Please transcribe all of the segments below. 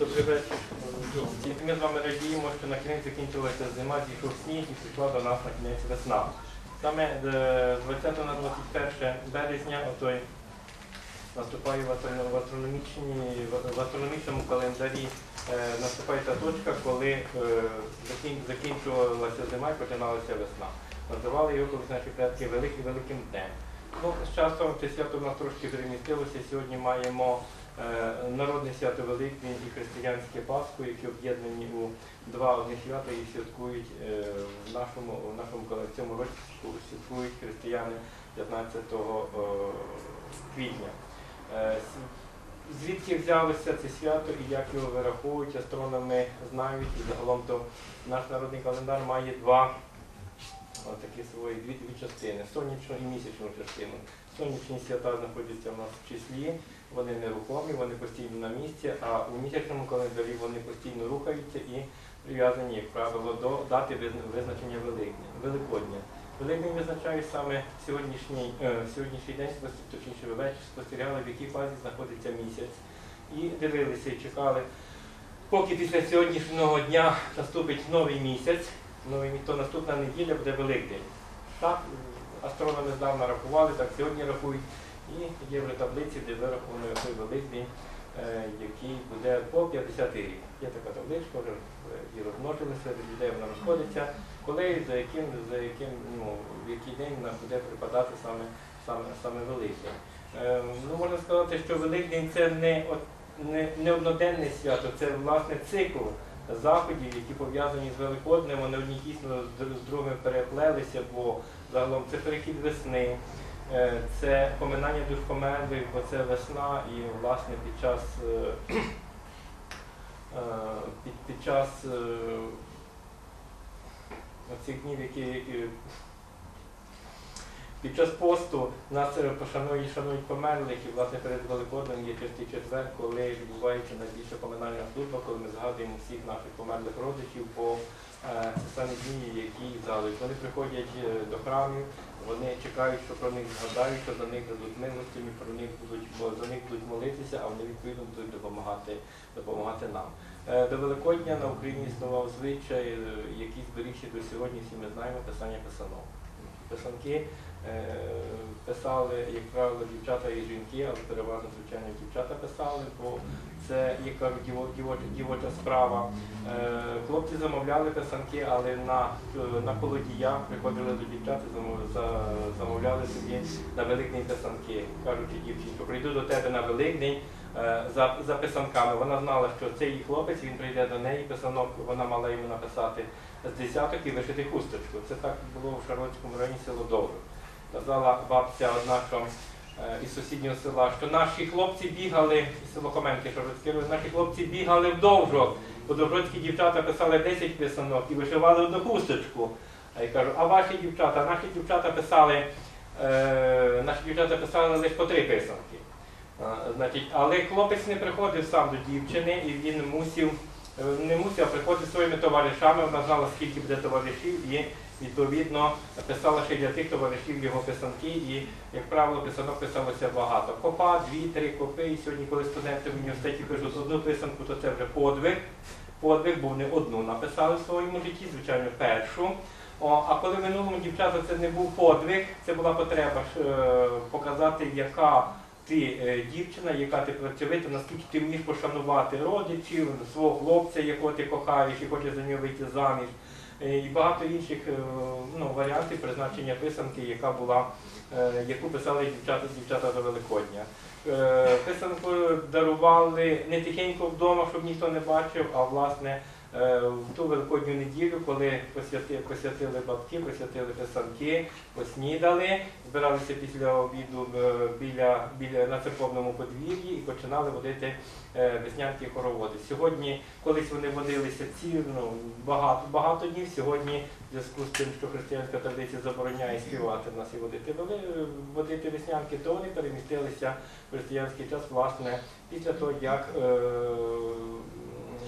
Добрий вечір. Ми з вами радіємо, що на кінець закінчилася зима, зійшов сніг і прийшла до нас на кінець весна. Саме е, з 20 на 21 березня отой наступає в астрономічному календарі е, наступає та точка, коли е, закінчувалася зима і починалася весна. Називали його колись наші предки великим великим днем. Ну, з часом це свято в нас трошки перемістилося. Сьогодні маємо народне свято Великдень і християнське Пасху, які об'єднані у два одні свята і святкують е, в нашому, в нашому в цьому році святкують християни 15 е, квітня. Е, Звідки взялося це свято і як його вираховують, астрономи знають, і загалом то наш народний календар має два такі свої дві, дві частини сонячну і місячну частину. Сонячні свята знаходяться в нас в числі, вони нерухомі, вони постійно на місці, а у місячному календарі вони постійно рухаються і прив'язані, як правило, до дати визначення. Великодня. Великдень визначає саме сьогоднішній, е, сьогоднішній день, точніше вечір спостерігали, в якій фазі знаходиться місяць. І дивилися і чекали, поки після сьогоднішнього дня наступить новий місяць, новий то наступна неділя буде Великдень. Так, астрономи здавна рахували, так сьогодні рахують. І є вже таблиці, де вираховано той Великдень, е, який буде по 50 рік. Є така табличка, вже е, і розмножилися, від людей вона розходиться, коли, за яким, за яким, ну, в який день вона буде припадати саме, саме, саме Великдень. Е, ну, можна сказати, що Великдень це не, не, не одноденне свято, це власне цикл заходів, які пов'язані з Великоднем, вони одні тісно з дру- з другими переплелися, бо загалом це перехід весни, це поминання дух померлих, бо це весна і власне під час е, е, під, під час оцих цих днів, які, які під час посту нас пошанують, шанують померлих, і власне перед Великоднем є чистий четвер, коли відбувається найбільша поминальна служба, коли ми згадуємо всіх наших померлих родичів по це самі дні, які згадують. Вони приходять е, до храмів, вони чекають, що про них згадають, що за них дадуть милостиню, про них будуть, за них будуть молитися, а вони відповідно будуть допомагати, допомагати нам. Е, До Великодня на Україні існував звичай, е, який зберігся до сьогодні, всі ми знаємо, писання писанок. Писанки е, писали, як правило, дівчата і жінки, але переважно, звичайно, дівчата писали, бо це, як кажуть, дівоча, справа. Е, Хлопці замовляли писанки, але на, е, на колодія приходили до дівчат і замовляли собі на Великдень писанки. Кажучи дівчині, що прийду до тебе на Великдень за, за писанками. Вона знала, що це її хлопець, він прийде до неї, писанок, вона мала йому написати з десяток і вишити хусточку. Це так було в Шаргородському районі село Довжик. Казала бабця одна, що е, із сусіднього села, що наші хлопці бігали, із село Хоменки, район, наші хлопці бігали в Довжок, бо довжоцькі дівчата писали 10 писанок і вишивали одну хусточку. А я кажу, а ваші дівчата? Наші дівчата писали, е, наші дівчата писали лише по три писанки. Значить, але хлопець не приходив сам до дівчини і він мусив, е, не мусив, а приходив своїми товаришами, вона знала, скільки буде товаришів, і відповідно писала ще для тих товаришів його писанки, і, як правило, писанок писалося багато. Копа, дві-три копи. І сьогодні, коли студенти в університеті пишуть одну писанку, то це вже подвиг. Подвиг, бо вони одну написали в своєму житті, звичайно, першу. О, а коли в минулому дівчата це не був подвиг, це була потреба е, показати, яка ти е, дівчина, яка ти працьовита, наскільки ти вмієш пошанувати родичів, свого хлопця, якого ти кохаєш і хочеш за нього вийти заміж. Е, І багато інших е, ну, варіантів призначення писанки, яка була, яку писали дівчата, дівчата до Великодня. Писанку дарували не тихенько вдома, щоб ніхто не бачив, а власне в ту великодню неділю, коли посвяти- посвятили бабки, посвятили писанки, поснідали, збиралися після обіду е, біля, біля на церковному подвір'ї і починали водити е, веснянки хороводи. Сьогодні, колись вони водилися ці багато, багато днів. Сьогодні, в зв'язку з тим, що християнська традиція забороняє співати нас і водити, водити веснянки, то вони перемістилися в християнський час, власне, після того, як, е,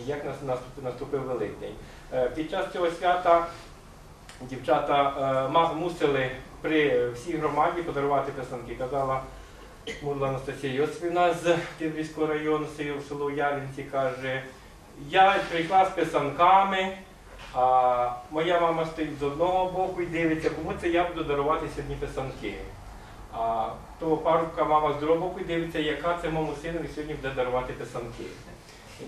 як наступив Великдень. Е, Під час цього свята дівчата е, мусили при всій громаді подарувати писанки. Казала Мурла Анастасія Йосифівна з Київського району, село- Ялінці, каже, Я прийшла з писанками, а моя мама стоїть з одного боку і дивиться, кому це я буду дарувати сьогодні писанки. А то парубка мама з другого боку і дивиться, яка це моєму синові сьогодні буде дарувати писанки.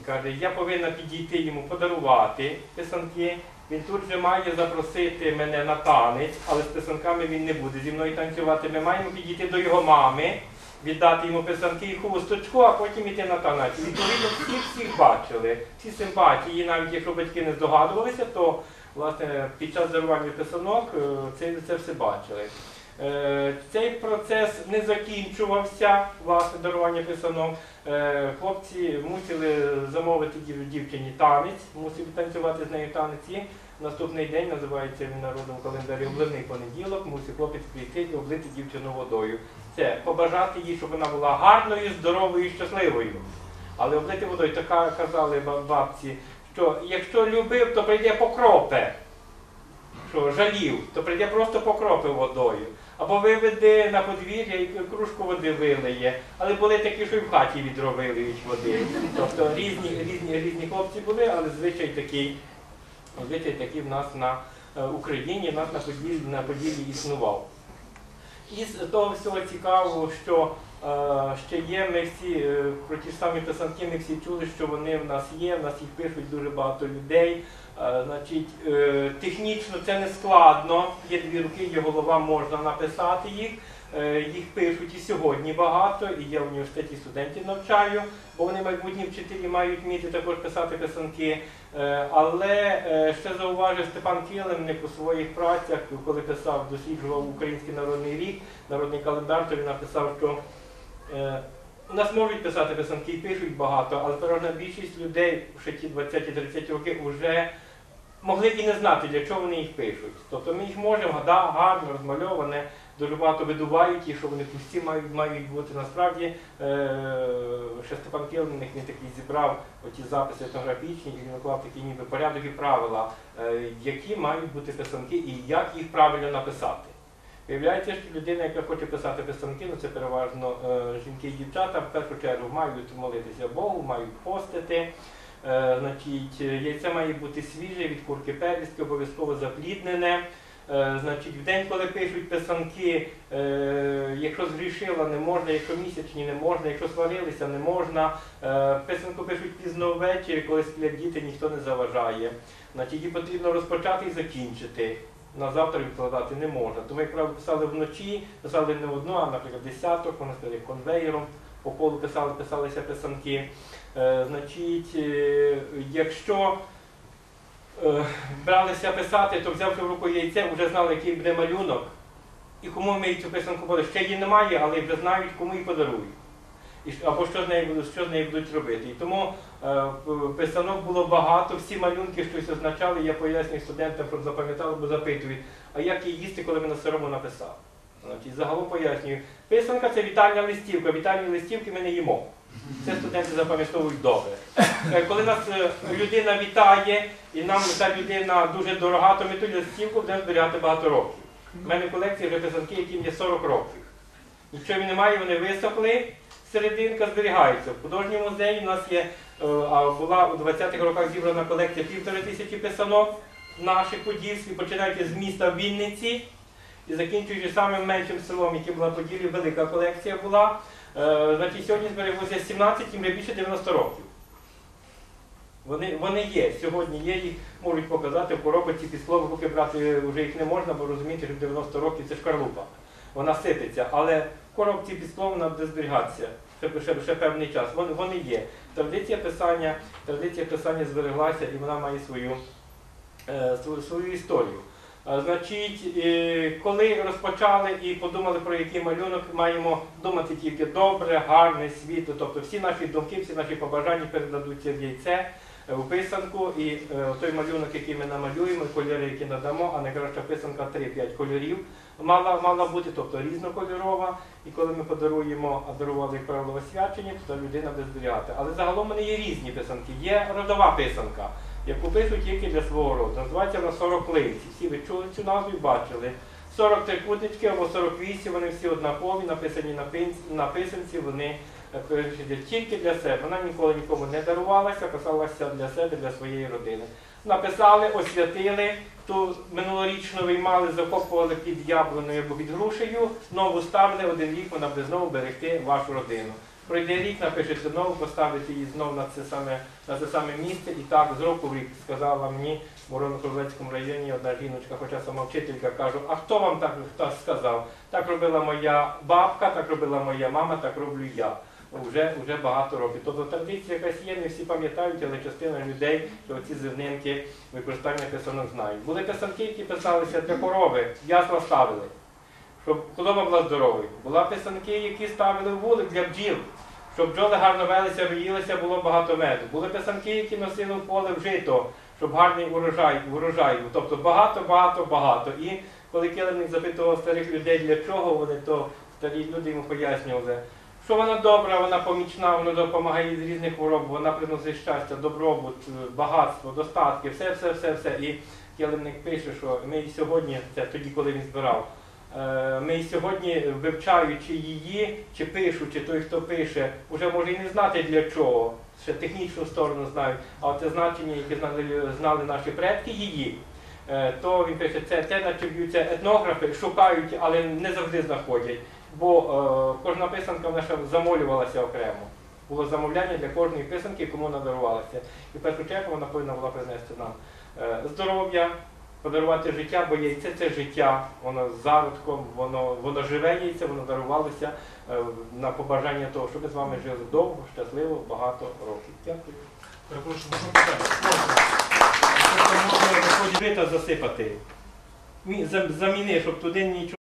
І каже, я повинна підійти йому подарувати писанки. Він тут же має запросити мене на танець, але з писанками він не буде зі мною танцювати. Ми маємо підійти до його мами, віддати йому писанки і хусточку, а потім йти на танець. Відповідно, всі всіх бачили, всі симпатії, навіть якщо батьки не здогадувалися, то власне під час дарування писанок е, це, це все бачили. Е, Цей процес не закінчувався, власне, дарування писанок. Е, Хлопці мусили замовити дівчині танець, мусили танцювати з нею танець. І наступний день називається в народному календарі обливний понеділок, мусить хлопець прийти і облити дівчину водою. Це побажати їй, щоб вона була гарною, здоровою і щасливою. Але облити водою, така казали ба- бабці, що якщо любив, то прийде покропе. Що жалів, то прийде просто покропи водою. Або виведе на подвір'я і кружку води вилиє. Але були такі, що й в хаті відровили від води. Тобто різні, різні, різні хлопці були, але звичай такий, звичай такий в нас на е, Україні, в нас на Поділлі, на Поділлі існував. І з того всього цікавого, що е, ще є, ми всі е, про ті ж самі писанки, ми всі чули, що вони в нас є, в нас їх пишуть дуже багато людей. Е, значить, е, технічно це не складно, є дві руки, є голова, можна написати їх. Е, їх пишуть і сьогодні багато, і я в університеті студентів навчаю, бо вони майбутні вчителі мають вміти також писати писанки. Е, Але е, ще зауважив Степан Килимник у своїх працях, коли писав, досліджував український народний рік, народний календар, то він написав, що у нас можуть писати писанки і пишуть багато, але переважна більшість людей ще ті 20-30 років вже могли і не знати, для чого вони їх пишуть. Тобто ми їх можемо, да, гарно, розмальоване, дуже багато видувають їх, що вони пусті мають, мають бути. Насправді е, ще Степан Килник він такий зібрав оті записи етнографічні, і він наклав такий ніби порядок і правила, е, які мають бути писанки і як їх правильно написати. Виявляється, що людина, яка хоче писати писанки, ну це переважно е, жінки і дівчата, в першу чергу мають молитися Богу, мають постити. Значить, яйце має бути свіже, від курки перлістки, обов'язково запліднене. Е, значить, в день, коли пишуть писанки, е, якщо згрішила, не можна, якщо місячні не можна, якщо сварилися, не можна. Е, писанку пишуть пізно ввечері, коли сплять діти, ніхто не заважає. Її потрібно розпочати і закінчити. На завтра відкладати не можна. Тому, як правило, писали вночі, писали не одну, а, наприклад, десяток, можна сказати, конвейером, по полу писали, писалися писанки. Значить, якщо бралися писати, то взявши в руку яйце, вже знали, який буде малюнок. І кому ми цю писанку подали. Ще її немає, але вже знають, кому її подарують. Або що з нею будуть, що з нею будуть робити. І тому е, писанок було багато, всі малюнки щось означали. Я пояснюю студентам, щоб запам'ятали, бо запитують, а як її їсти, коли ми сирому написали? Значить, загалом пояснюю. Писанка це вітальна листівка. Вітальні листівки ми не їмо. Це студенти запам'ятовують добре. Е, Коли нас е, людина вітає, і нам та людина дуже дорога, то ми ту листівку будемо зберігати багато років. У мене в колекції вже писанки, яким є 40 років. Нічого немає, вони висохли, серединка зберігається. В художньому музеї у нас є, е, а була у 20-х роках зібрана колекція півтори тисячі писанок наших подільських, починаючи з міста Вінниці і закінчуючи самим меншим селом, яке була Поділі, велика колекція була. Е, Значить, сьогодні збереглося 17, їм більше 90 років. Вони, вони є, сьогодні є, їх можуть показати в коробці під слово, поки брати вже їх не можна, бо розумієте, що 90 років це шкарлупа. Вона сипеться, але коробці під словом вона буде зберігатися ще, ще, ще певний час. Вони, вони є. Традиція писання, традиція писання збереглася і вона має свою, е, свою, свою історію. Значить, е, коли розпочали і подумали про який малюнок, маємо думати тільки добре, гарне, світло. Тобто всі наші думки, всі наші побажання передадуться в яйце, е, в писанку, і е, той малюнок, який ми намалюємо, кольори, які надамо, а найкраща писанка 3-5 кольорів мала, мала бути, тобто різнокольорова. І коли ми подаруємо, а дарували, як правило, освячення, то людина буде зберігати. Але загалом вони є різні писанки. Є родова писанка яку пишуть тільки для свого роду. Називається вона 40 клинців. Всі ви чули цю назву і бачили. 40 трикутнички або 48, вони всі однакові, написані на, писанці, вони е, тільки для себе. Вона ніколи нікому не дарувалася, писалася для себе, для своєї родини. Написали, освятили, ту минулорічну виймали, закопували під яблуною або під грушею, нову ставили, один рік вона буде знову берегти вашу родину. Пройде рік, напишете знову, поставите її знову на це саме на це саме місце. І так з року в рік сказала мені в Мороно-Козлецькому районі одна жіночка, хоча сама вчителька, кажу, а хто вам так хто сказав? Так робила моя бабка, так робила моя мама, так роблю я. Вже, вже багато років. Тобто традиція якась є, не всі пам'ятають, але частина людей що ці зернинки використання писанок знають. Були писанки, які писалися для корови, ясла ставили, щоб худоба була здоровою. Була писанки, які ставили вулик для бджіл, щоб бджоли гарно велися, роїлися, було багато меду. Були писанки, які носили в поле в жито, щоб гарний урожай, урожай. Тобто багато, багато, багато. І коли килимник запитував старих людей, для чого вони, то старі люди йому пояснювали, що вона добра, вона помічна, вона допомагає з різних хвороб, вона приносить щастя, добробут, багатство, достатки, все, все, все, все. І килимник пише, що ми сьогодні, це тоді, коли він збирав. Е, Ми сьогодні, вивчаючи її, чи пишучи, той, хто пише, вже може і не знати для чого, ще технічну сторону знають, а те значення, яке знали, знали наші предки її, е, то він пише, це те, на чим б'ються етнографи, шукають, але не завжди знаходять. Бо е, кожна писанка вона замолювалася окремо. Було замовляння для кожної писанки, кому надарувалася. І в першу чергу вона повинна була принести нам е, здоров'я, подарувати життя, бо яйце це життя, воно зародком, воно, воно живе яйце, воно дарувалося е, на побажання того, щоб ми з вами жили довго, щасливо, багато років. Дякую. Перепрошую, можна питання? Можна. Тобто засипати. Мі- Заміни, щоб туди нічого.